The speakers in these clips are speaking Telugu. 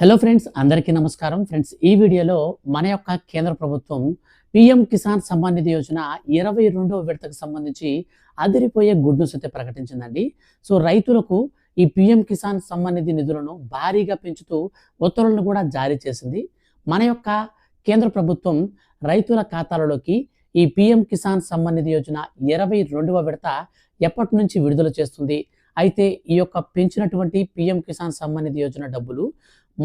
హలో ఫ్రెండ్స్ అందరికీ నమస్కారం. ఫ్రెండ్స్ ఈ వీడియోలో మన యొక్క కేంద్ర ప్రభుత్వం పిఎం కిసాన్ సమ్మాన్ నిధి యోజన ఇరవై రెండవ విడతకు సంబంధించి అదిరిపోయే గుడ్ న్యూస్ అయితే ప్రకటించిందండి. సో రైతులకు ఈ పిఎం కిసాన్ సమ్మాన్ నిధి నిధులను భారీగా పెంచుతూ ఉత్తర్వులను కూడా జారీ చేసింది. మన యొక్క కేంద్ర ప్రభుత్వం రైతుల ఖాతాలలోకి ఈ పిఎం కిసాన్ సమ్మాన్ నిధి యోజన ఇరవై రెండవ విడత ఎప్పటి నుంచి విడుదల చేస్తుంది? అయితే ఈ యొక్క పెంచినటువంటి పిఎం కిసాన్ సమ్మాన్ నిధి యోజన డబ్బులు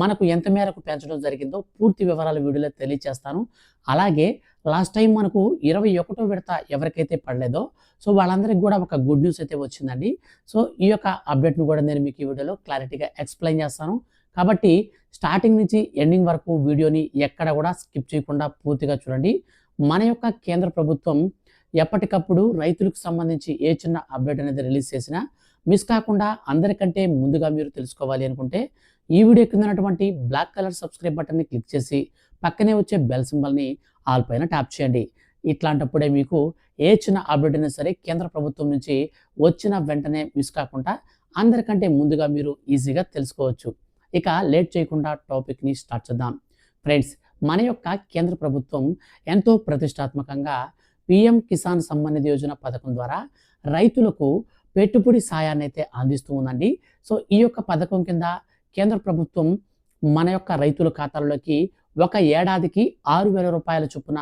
మనకు ఎంత మేరకు పెంచడం జరిగిందో పూర్తి వివరాలు వీడియోలో తెలియజేస్తాను అలాగే లాస్ట్ టైం మనకు ఇరవై ఒకటో విడత ఎవరికైతే పడలేదో సో వాళ్ళందరికీ కూడా ఒక గుడ్ న్యూస్ అయితే వచ్చిందండి. సో ఈ యొక్క అప్డేట్ను కూడా నేను మీకు ఈ వీడియోలో క్లారిటీగా ఎక్స్ప్లెయిన్ చేస్తాను. కాబట్టి స్టార్టింగ్ నుంచి ఎండింగ్ వరకు వీడియోని ఎక్కడ కూడా స్కిప్ చేయకుండా పూర్తిగా చూడండి. మన యొక్క కేంద్ర ప్రభుత్వం ఎప్పటికప్పుడు రైతులకు సంబంధించి ఏ చిన్న అప్డేట్ అనేది రిలీజ్ చేసినా మిస్ కాకుండా అందరికంటే ముందుగా మీరు తెలుసుకోవాలి అనుకుంటే ఈ వీడియో కింద ఉన్నటువంటి బ్లాక్ కలర్ సబ్స్క్రైబ్ బటన్ని క్లిక్ చేసి పక్కనే వచ్చే బెల్ సింబల్ని ఆల్ పైన ట్యాప్ చేయండి. ఇట్లాంటప్పుడే మీకు ఏ చిన్న అప్డేట్ అయినా సరే కేంద్ర ప్రభుత్వం నుంచి వచ్చిన వెంటనే మిస్ కాకుండా అందరికంటే ముందుగా మీరు ఈజీగా తెలుసుకోవచ్చు. ఇక లేట్ చేయకుండా టాపిక్ని స్టార్ట్ చేద్దాం. ఫ్రెండ్స్ మన యొక్క కేంద్ర ప్రభుత్వం ఎంతో ప్రతిష్టాత్మకంగా పిఎం కిసాన్ సమ్మాన్ నిధి యోజన పథకం ద్వారా రైతులకు పెట్టుబడి సాయాన్ని అయితే అందిస్తూ ఉందండి. సో ఈ యొక్క పథకం కింద కేంద్ర ప్రభుత్వం మన యొక్క రైతుల ఖాతాల్లోకి ఒక ఏడాదికి ఆరు వేల రూపాయల చొప్పున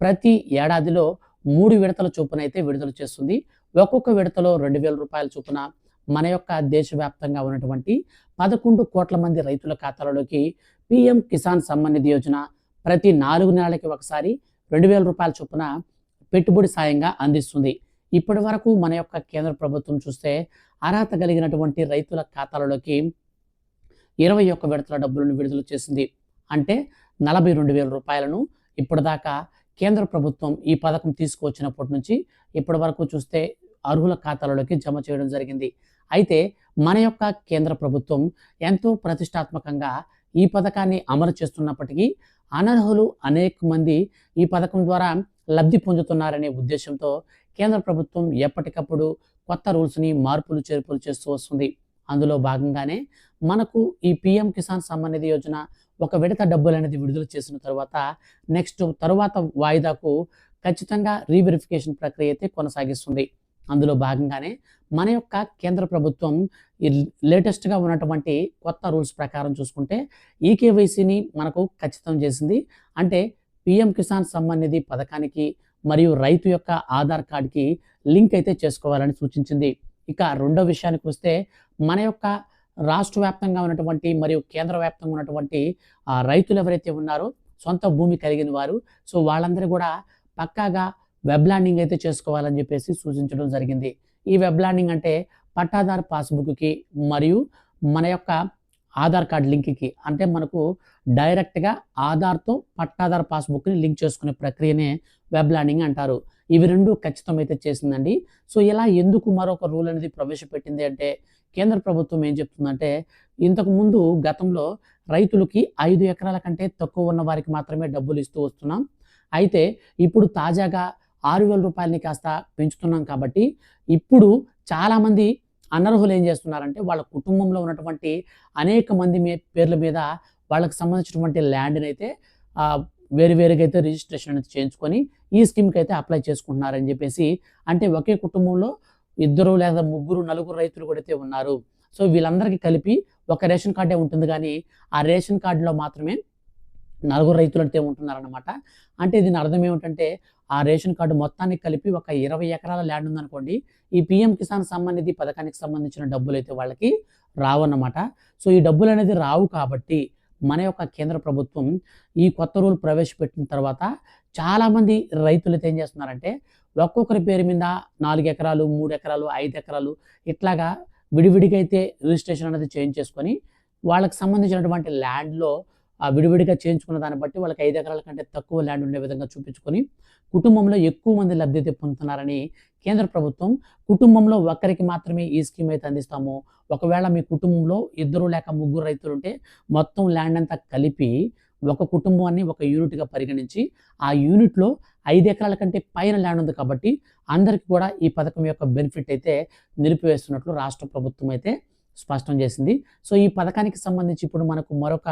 ప్రతి ఏడాదిలో మూడు విడతల చొప్పున అయితే విడుదల చేస్తుంది. ఒక్కొక్క విడతలో రెండు వేల రూపాయల చొప్పున మన యొక్క దేశవ్యాప్తంగా ఉన్నటువంటి పదకొండు కోట్ల మంది రైతుల ఖాతాలలోకి పిఎం కిసాన్ సమ్మాన్ నిధి యోజన ప్రతి నాలుగు నెలలకి ఒకసారి రెండు వేల రూపాయల చొప్పున పెట్టుబడి సాయంగా అందిస్తుంది. ఇప్పటి వరకు మన యొక్క కేంద్ర ప్రభుత్వం చూస్తే అర్హత కలిగినటువంటి రైతుల ఖాతాలలోకి ఇరవై ఒక్క విడతల డబ్బులను విడుదల చేసింది. అంటే నలభై రెండు వేల రూపాయలను ఇప్పటిదాకా కేంద్ర ప్రభుత్వం ఈ పథకం తీసుకువచ్చినప్పటి నుంచి ఇప్పటి వరకు చూస్తే అర్హుల ఖాతాలలోకి జమ చేయడం జరిగింది. అయితే మన యొక్క కేంద్ర ప్రభుత్వం ఎంతో ప్రతిష్టాత్మకంగా ఈ పథకాన్ని అమలు చేస్తున్నప్పటికీ అనర్హులు అనేక మంది ఈ పథకం ద్వారా లబ్ధి పొందుతున్నారనే ఉద్దేశంతో కేంద్ర ప్రభుత్వం ఎప్పటికప్పుడు కొత్త రూల్స్ని మార్పులు చేర్పులు చేస్తూ వస్తుంది. అందులో భాగంగానే మనకు ఈ పిఎం కిసాన్ సమ్మాన్ నిధి యోజన ఒక విడత డబ్బులు అనేది విడుదల చేసిన తర్వాత నెక్స్ట్ తరువాత వాయిదాకు ఖచ్చితంగా రీవెరిఫికేషన్ ప్రక్రియ అయితే కొనసాగిస్తుంది. అందులో భాగంగానే మన యొక్క కేంద్ర ప్రభుత్వం ఈ లేటెస్ట్గా ఉన్నటువంటి కొత్త రూల్స్ ప్రకారం చూసుకుంటే ఈ కేవైసీని మనకు ఖచ్చితం చేసింది. అంటే పిఎం కిసాన్ సమ్మాన్ నిధి పథకానికి మరియు రైతు యొక్క ఆధార్ కార్డ్కి లింక్ అయితే చేసుకోవాలని సూచించింది. ఇక రెండో విషయానికి వస్తే మన యొక్క రాష్ట్ర వ్యాప్తంగా ఉన్నటువంటి మరియు కేంద్ర వ్యాప్తంగా ఉన్నటువంటి ఆ, రైతులు ఎవరైతే ఉన్నారో సొంత భూమి కలిగిన వారు సో వాళ్ళందరూ కూడా పక్కాగా వెబ్ ల్యాండింగ్ అయితే చేసుకోవాలని చెప్పేసి సూచించడం జరిగింది. ఈ వెబ్ ల్యాండింగ్ అంటే పట్టాదారు పాస్బుక్కి మరియు మన యొక్క ఆధార్ కార్డ్ లింక్కి అంటే మనకు డైరెక్ట్గా ఆధార్తో పట్టాదారు పాస్బుక్ని లింక్ చేసుకునే ప్రక్రియనే వెబ్ ల్యాండింగ్ అంటారు. ఇవి రెండు ఖచ్చితం అయితే చేసిందండి. సో ఇలా ఎందుకు మరొక రూల్ అనేది ప్రవేశపెట్టింది అంటే కేంద్ర ప్రభుత్వం ఏం చెప్తుందంటే ఇంతకు ముందు గతంలో రైతులకి ఐదు ఎకరాల కంటే తక్కువ ఉన్న వారికి మాత్రమే డబ్బులు ఇస్తూ వస్తున్నాం. అయితే ఇప్పుడు తాజాగా ఆరు వేల రూపాయలని కాస్త పెంచుతున్నాం కాబట్టి ఇప్పుడు చాలామంది అనర్హులు ఏం చేస్తున్నారంటే వాళ్ళ కుటుంబంలో ఉన్నటువంటి అనేక మంది మీ పేర్ల మీద వాళ్ళకి సంబంధించినటువంటి ల్యాండ్ని అయితే వేరు వేరుగా అయితే రిజిస్ట్రేషన్ అనేది చేయించుకొని ఈ స్కీమ్కి అయితే అప్లై చేసుకుంటున్నారని చెప్పేసి అంటే ఒకే కుటుంబంలో ఇద్దరు లేదా ముగ్గురు నలుగురు రైతులు కూడా అయితే ఉన్నారు. సో వీళ్ళందరికీ కలిపి ఒక రేషన్ కార్డే ఉంటుంది కానీ ఆ రేషన్ కార్డులో మాత్రమే నలుగురు రైతులు అయితే ఉంటున్నారన్నమాట. అంటే దీని అర్థం ఏమిటంటే ఆ రేషన్ కార్డు మొత్తాన్ని కలిపి ఒక ఇరవై ఎకరాల ల్యాండ్ ఉందనుకోండి ఈ పిఎం కిసాన్ సమ్మాన్ పథకానికి సంబంధించిన డబ్బులు అయితే వాళ్ళకి రావన్నమాట. సో ఈ డబ్బులు అనేది రావు కాబట్టి మన యొక్క కేంద్ర ప్రభుత్వం ఈ కొత్త రూల్ ప్రవేశపెట్టిన తర్వాత చాలామంది రైతులు అయితే ఏం చేస్తున్నారంటే ఒక్కొక్కరి పేరు మీద నాలుగు ఎకరాలు మూడు ఎకరాలు ఐదు ఎకరాలు ఇట్లాగా విడివిడిగా అయితే రిజిస్ట్రేషన్ అనేది చేంజ్ చేసుకొని వాళ్ళకి సంబంధించినటువంటి ల్యాండ్లో ఆ విడివిడిగా చేయించుకున్న దాన్ని బట్టి వాళ్ళకి ఐదు ఎకరాల కంటే తక్కువ ల్యాండ్ ఉండే విధంగా చూపించుకొని కుటుంబంలో ఎక్కువ మంది లబ్ధి పొందుతున్నారని కేంద్ర ప్రభుత్వం కుటుంబంలో ఒక్కరికి మాత్రమే ఈ స్కీమ్ అయితే అందిస్తాము. ఒకవేళ మీ కుటుంబంలో ఇద్దరు లేక ముగ్గురు రైతులు ఉంటే మొత్తం ల్యాండ్ అంతా కలిపి ఒక కుటుంబాన్ని ఒక యూనిట్గా పరిగణించి ఆ యూనిట్లో ఐదు ఎకరాల కంటే పైన ల్యాండ్ ఉంది కాబట్టి అందరికీ కూడా ఈ పథకం యొక్క బెనిఫిట్ అయితే నిలిపివేస్తున్నట్లు రాష్ట్ర ప్రభుత్వం అయితే స్పష్టం చేసింది. సో ఈ పథకానికి సంబంధించి ఇప్పుడు మనకు మరొక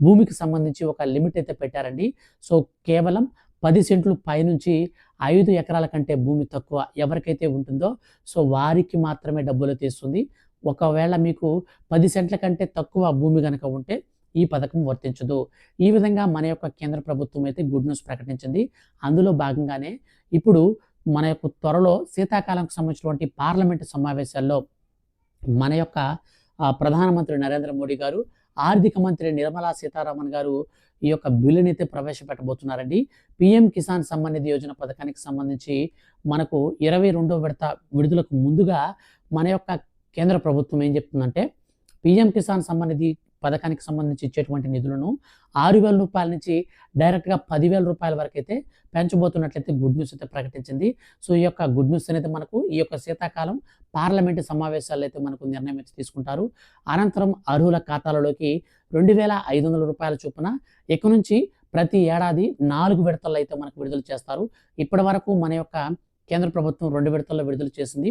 భూమికి సంబంధించి ఒక లిమిట్ అయితే పెట్టారండి. సో కేవలం పది సెంట్లు పైనుంచి ఐదు ఎకరాల కంటే భూమి తక్కువ ఎవరికైతే ఉంటుందో సో వారికి మాత్రమే డబ్బులు తీస్తుంది ఒకవేళ మీకు పది సెంట్ల కంటే తక్కువ భూమి కనుక ఉంటే ఈ పథకం వర్తించదు. ఈ విధంగా మన యొక్క కేంద్ర ప్రభుత్వం అయితే గుడ్ న్యూస్ ప్రకటించింది. అందులో భాగంగానే ఇప్పుడు మన యొక్క త్వరలో శీతాకాలంకు సంబంధించినటువంటి పార్లమెంటు సమావేశాల్లో మన యొక్క ప్రధానమంత్రి నరేంద్ర మోడీ గారు ఆర్థిక మంత్రి నిర్మలా సీతారామన్ గారు ఈ యొక్క బిల్లుని అయితే ప్రవేశపెట్టబోతున్నారండి. పిఎం కిసాన్ సంబంధిత యోజన పథకానికి సంబంధించి మనకు ఇరవై రెండో విడత విడుదలకు ముందుగా మన యొక్క కేంద్ర ప్రభుత్వం ఏం చెప్తుందంటే పిఎం కిసాన్ సంబంధిత పథకానికి సంబంధించి ఇచ్చేటువంటి నిధులను ఆరు వేల రూపాయల నుంచి డైరెక్ట్గా పదివేల రూపాయల వరకు అయితే పెంచబోతున్నట్లయితే గుడ్ న్యూస్ అయితే ప్రకటించింది. సో ఈ యొక్క గుడ్ న్యూస్ అనేది మనకు ఈ యొక్క శీతాకాలం పార్లమెంటు సమావేశాల్లో అయితే మనకు నిర్ణయం అయితే తీసుకుంటారు. అనంతరం అర్హుల ఖాతాలలోకి రెండు వేల ఐదు వందల రూపాయల చొప్పున ఇక నుంచి ప్రతి ఏడాది నాలుగు విడతల్లో అయితే మనకు విడుదల చేస్తారు. ఇప్పటి వరకు మన యొక్క కేంద్ర ప్రభుత్వం రెండు విడతల్లో విడుదల చేసింది.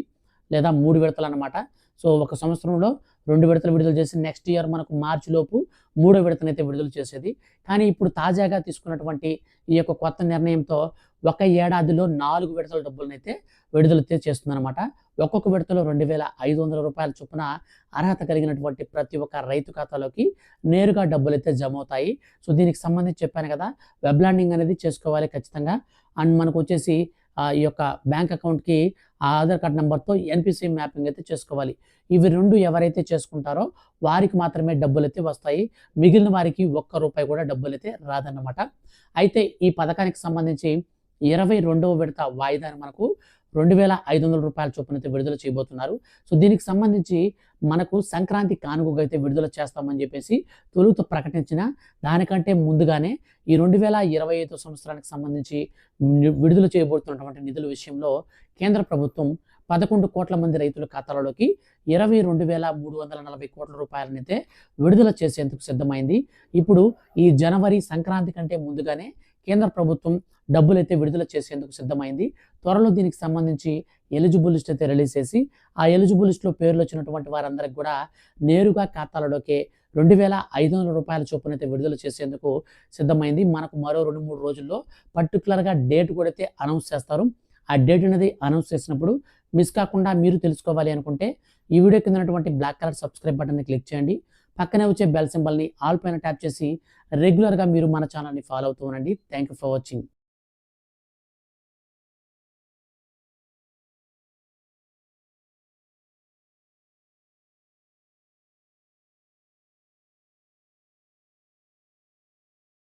లేదా మూడు విడతలు అనమాట సో ఒక సంవత్సరంలో రెండు విడతలు విడుదల చేసి నెక్స్ట్ ఇయర్ మనకు మార్చి లోపు మూడో విడతనైతే విడుదల చేసేది. కానీ ఇప్పుడు తాజాగా తీసుకున్నటువంటి ఈ యొక్క కొత్త నిర్ణయంతో ఒక ఏడాదిలో నాలుగు విడతల డబ్బులనైతే విడుదల చేస్తుందన్నమాట. ఒక్కొక్క విడతలో రెండు వేల ఐదు వందల రూపాయల చొప్పున అర్హత కలిగినటువంటి ప్రతి ఒక్క రైతు ఖాతాలోకి నేరుగా డబ్బులు అయితే జమ అవుతాయి సో దీనికి సంబంధించి చెప్పాను కదా వెబ్ ల్యాండింగ్ అనేది చేసుకోవాలి ఖచ్చితంగా. అండ్ మనకు వచ్చేసి ఈ యొక్క బ్యాంక్ అకౌంట్కి ఆ ఆధార్ కార్డ్ నెంబర్తో ఎన్పిసి మ్యాపింగ్ అయితే చేసుకోవాలి. ఇవి రెండు ఎవరైతే చేసుకుంటారో వారికి మాత్రమే డబ్బులు అయితే వస్తాయి. మిగిలిన వారికి ఒక్క రూపాయి కూడా డబ్బులు అయితే రాదన్నమాట. అయితే ఈ పథకానికి సంబంధించి ఇరవై రెండవ విడత వాయిదాని మనకు రెండు వేల ఐదు వందల రూపాయల చొప్పున అయితే విడుదల చేయబోతున్నారు. సో దీనికి సంబంధించి మనకు సంక్రాంతి కానుకగా అయితే విడుదల చేస్తామని చెప్పేసి తొలుత ప్రకటించిన దానికంటే ముందుగానే ఈ రెండు వేల ఇరవై ఐదో సంవత్సరానికి సంబంధించి విడుదల చేయబోతున్నటువంటి నిధుల విషయంలో కేంద్ర ప్రభుత్వం పదకొండు కోట్ల మంది రైతుల ఖాతాలలోకి ఇరవై రెండు వేల మూడు వందల నలభై కోట్ల రూపాయలనైతే విడుదల చేసేందుకు సిద్ధమైంది. ఇప్పుడు ఈ జనవరి సంక్రాంతి కంటే ముందుగానే కేంద్ర ప్రభుత్వం డబ్బులైతే విడుదల చేసేందుకు సిద్ధమైంది. త్వరలో దీనికి సంబంధించి ఎలిజిబుల్ లిస్ట్ అయితే రిలీజ్ చేసి ఆ ఎలిజిబుల్ లిస్టులో పేర్లు వచ్చినటువంటి వారందరికి కూడా నేరుగా ఖాతాలలోకి రెండు వేల ఐదు వందల రూపాయల చొప్పున అయితే విడుదల చేసేందుకు సిద్ధమైంది. మనకు మరో రెండు మూడు రోజుల్లో పర్టికులర్గా డేట్ కూడా అయితే అనౌన్స్ చేస్తారు. ఆ డేట్ అనేది అనౌన్స్ చేసినప్పుడు మిస్ కాకుండా మీరు తెలుసుకోవాలి అనుకుంటే ఈ వీడియో కింద ఉన్నటువంటి బ్లాక్ కలర్ సబ్స్క్రైబ్ బటన్ని క్లిక్ చేయండి. పక్కనే వచ్చే బెల్ సింబల్ని ఆల్ పైన ట్యాప్ చేసి రెగ్యులర్గా మీరు మన ఛానల్ని ఫాలో అవుతూ ఉండండి. Thank you for watching.